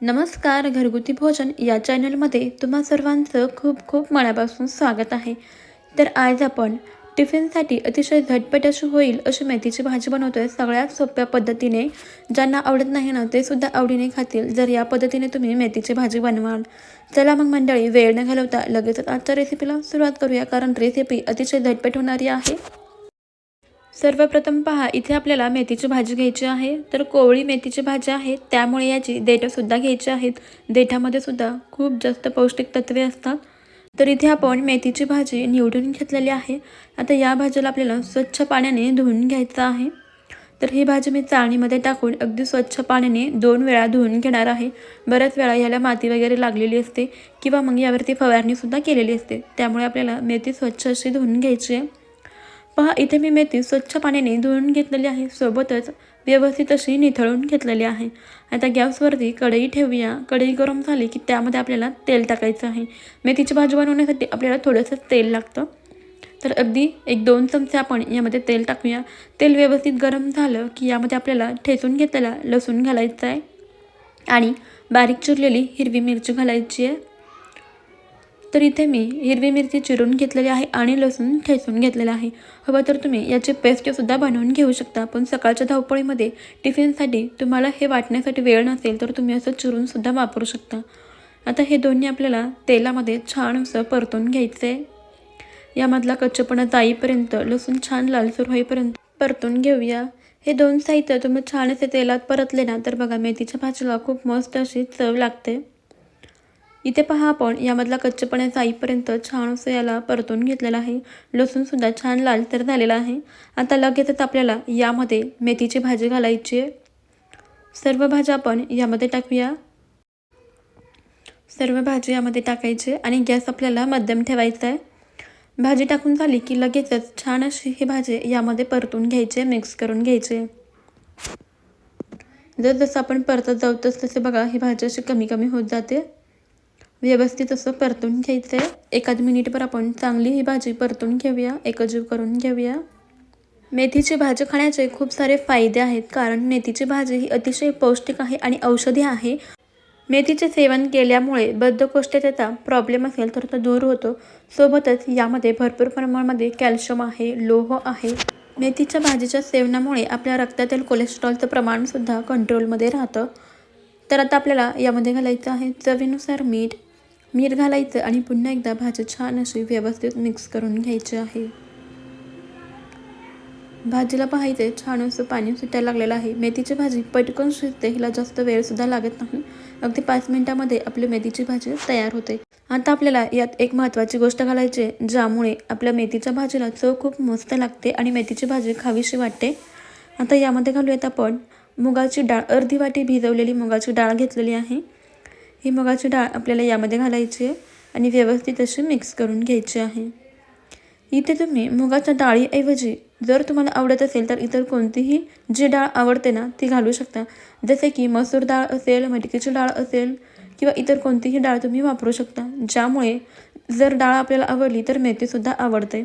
नमस्कार घरगुती भोजन या चॅनलमध्ये तुम्हा सर्वांचं खूप खूप मनापासून स्वागत आहे. तर आज आपण टिफिनसाठी अतिशय झटपट अशी होईल अशी मेथीची भाजी बनवतो आहे सगळ्यात सोप्या पद्धतीने ज्यांना आवडत नाही ना ते सुद्धा आवडीने खातील. जर या पद्धतीने तुम्ही मेथीची भाजी बनवाल चला मग मंडळी वेळ न घालवता लगेचच आजच्या रेसिपीला सुरुवात करूया कारण रेसिपी अतिशय झटपट होणारी आहे. सर्वप्रथम पहा इथे आपल्याला मेथीची भाजी घ्यायची आहे. तर कोवळी मेथीची भाजी आहे त्यामुळे याची देठंसुद्धा घ्यायची आहेत. देठामध्ये सुद्धा खूप जास्त पौष्टिक तत्वे असतात. तर इथे आपण मेथीची भाजी निवडून घेतलेली आहे. आता या भाजीला आपल्याला स्वच्छ पाण्याने धुवून घ्यायचं आहे. तर ही भाजी मी चाळणीमध्ये टाकून अगदी स्वच्छ पाण्याने दोन वेळा धुवून घेणार आहे. बऱ्याच वेळा ह्याला माती वगैरे लागलेली असते किंवा मग यावरती फवारणीसुद्धा केलेली असते. त्यामुळे आपल्याला मेथी स्वच्छ अशी धुवून घ्यायची आहे. पहा इथे मी मेथी स्वच्छ पाण्याने धुवून घेतलेली आहे. सोबतच व्यवस्थित अशी निथळून घेतलेली आहे. आता गॅसवरती कढई ठेवूया. कढई गरम झाली की त्यामध्ये आपल्याला तेल टाकायचं आहे. मेथीची भाजी बनवण्यासाठी आपल्याला थोडंसं तेल लागतं. तर अगदी एक दोन चमचे आपण यामध्ये तेल टाकूया. तेल व्यवस्थित गरम झालं की यामध्ये आपल्याला ठेचून घेतलेला लसूण घालायचा आहे. आणि बारीक चिरलेली हिरवी मिरची घालायची आहे. तर इथे मी हिरवी मिरची चिरून घेतलेली आहे आणि लसूण ठेचून घेतलेला आहे. हवं तर तुम्ही याची पेस्टसुद्धा बनवून घेऊ शकता पण सकाळच्या धावपळीमध्ये टिफिनसाठी तुम्हाला हे वाटण्यासाठी वेळ नसेल तर तुम्ही असं चिरूनसुद्धा वापरू शकता. आता हे दोन्ही आपल्याला तेलामध्ये छान असं परतून घ्यायचं. आहे यामधला कच्चपणा जाईपर्यंत लसूण छान लालसूर होईपर्यंत परतून घेऊया. हे दोन साहित्य तुम्ही छान असे तेलात परतले ना तर बघा मेथीच्या भाजीला खूप मस्त अशी चव लागते. इथे पहा आपण यामधला कच्चेपण्याचा जाईपर्यंत छान असं याला परतून घेतलेलं आहे. लसूणसुद्धा छान लाल तर झालेला आहे. आता लगेचच आपल्याला यामध्ये मेथीची भाजी घालायची. आहे सर्व भाज्या आपण यामध्ये टाकूया. सर्व भाजी यामध्ये टाकायची आणि गॅस आपल्याला मध्यम ठेवायचा आहे. भाजी टाकून झाली की लगेचच छान अशी ही भाजी यामध्ये परतून घ्यायची मिक्स करून घ्यायचे. जर जसं आपण परतत जाऊ तस तसे बघा ही भाजी अशी कमी कमी होत जाते. व्यवस्थित असं परतून घ्यायचं आहे एखाद मिनिटभर आपण चांगली ही भाजी परतून घेऊया. एकजीव करून घेऊया. मेथीची भाजी खाण्याचे खूप सारे फायदे आहेत कारण मेथीची भाजी ही अतिशय पौष्टिक आहे आणि औषधी आहे. मेथीचे सेवन केल्यामुळे बद्धकोष्ठतेचा प्रॉब्लेम असेल तर तो दूर होतो. सोबतच यामध्ये भरपूर प्रमाणामध्ये कॅल्शियम आहे लोह आहे. मेथीच्या भाजीच्या सेवनामुळे आपल्या रक्तातील कोलेस्ट्रॉलचं प्रमाणसुद्धा कंट्रोलमध्ये राहतं. तर आता आपल्याला यामध्ये घालायचं आहे चवीनुसार मीठ मीठ घालायचं आणि पुन्हा एकदा भाजी छान अशी व्यवस्थित मिक्स करून घ्यायची आहे. भाजीला पाहायचे छान असं पाणी सुटायला लागलेलं आहे. मेथीची भाजी पटकन शिजते हिला जास्त वेळसुद्धा लागत नाही. अगदी पाच मिनिटामध्ये आपली मेथीची भाजी तयार होते. आता आपल्याला यात एक महत्त्वाची गोष्ट घालायची आहे ज्यामुळे आपल्या मेथीच्या भाजीला चव खूप मस्त लागते आणि मेथीची भाजी खावीशी वाटते. आता यामध्ये घालूयात आपण मुगाची डाळ. अर्धी वाटी भिजवलेली मुगाची डाळ घेतलेली आहे. ही मुगाची डाळ आपल्याला यामध्ये घालायची आहे आणि व्यवस्थित अशी मिक्स करून घ्यायची आहे. इथे तुम्ही मुगाच्या डाळीऐवजी जर तुम्हाला आवडत असेल तर इतर कोणतीही जी डाळ आवडते ना ती घालू शकता. जसे की मसूर डाळ असेल मटकीची डाळ असेल किंवा इतर कोणतीही डाळ तुम्ही वापरू शकता. ज्यामुळे जर डाळ आपल्याला आवडली तर मेथीसुद्धा आवडते.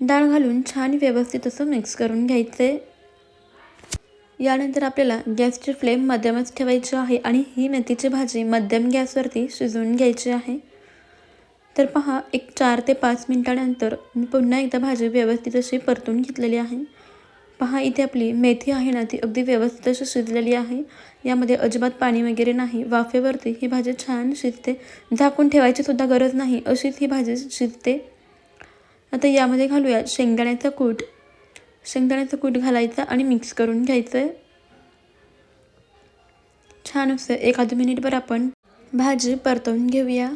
डाळ घालून छान व्यवस्थित असं मिक्स करून घ्यायचं. यानंतर आपल्याला गॅसची फ्लेम मध्यमच ठेवायची आहे आणि ही मेथीची भाजी मध्यम गॅसवरती शिजवून घ्यायची आहे. तर पहा एक चार ते पाच मिनटानंतर मी पुन्हा एकदा भाजी व्यवस्थित अशी परतून घेतलेली आहे. पहा इथे आपली मेथी आहे ना ती अगदी व्यवस्थित अशी शिजलेली आहे. यामध्ये अजिबात पाणी वगैरे नाही. वाफेवरती ही भाजी छान शिजते. झाकून ठेवायची सुद्धा गरज नाही अशीच ही भाजी शिजते. आता यामध्ये घालूया शेंगदाण्याचा कूट. शेंगदाण्याचं कूट घालायचं आणि मिक्स करून घ्यायचं. आहे छान असं एखाद मिनिटभर आपण भाजी परतवून घेऊया.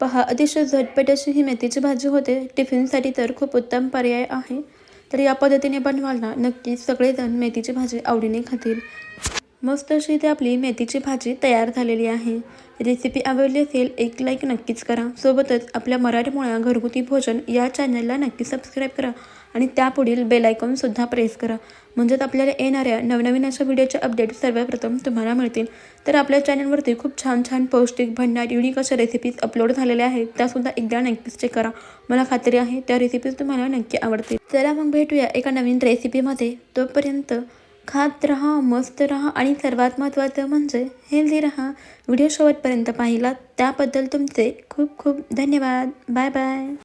पहा अतिशय झटपट अशी ही मेथीची भाजी होते. टिफिनसाठी तर खूप उत्तम पर्याय आहे. तर या पद्धतीने बनवाल ना नक्कीच सगळेजण मेथीची भाजी आवडीने खातील. मस्त अशी इथे आपली मेथीची भाजी तयार झालेली आहे. रेसिपी आवडली असेल एक लाईक नक्कीच करा. सोबतच आपल्या मराठीमुळा घरगुती भोजन या चॅनलला नक्की सबस्क्राईब करा. आणि त्यापुढील बेलायकॉनसुद्धा प्रेस करा. म्हणजेच आपल्याला येणाऱ्या नवनवीन अशा व्हिडिओचे अपडेट सर्वप्रथम तुम्हाला मिळतील. तर आपल्या चॅनलवरती खूप छान छान पौष्टिक भंडार युनिक अशा रेसिपीज अपलोड झालेल्या आहेत. त्यासुद्धा एकदा नक्कीच चेक करा. मला खात्री आहे त्या रेसिपीज तुम्हाला नक्की आवडतील. चला मग भेटूया एका नवीन रेसिपीमध्ये तोपर्यंत खात राहा मस्त राहा आणि सर्वात महत्त्वाचं म्हणजे हेल्दी राहा. व्हिडिओ शेवटपर्यंत पाहिलात त्याबद्दल तुमचे खूप खूप धन्यवाद. Bye bye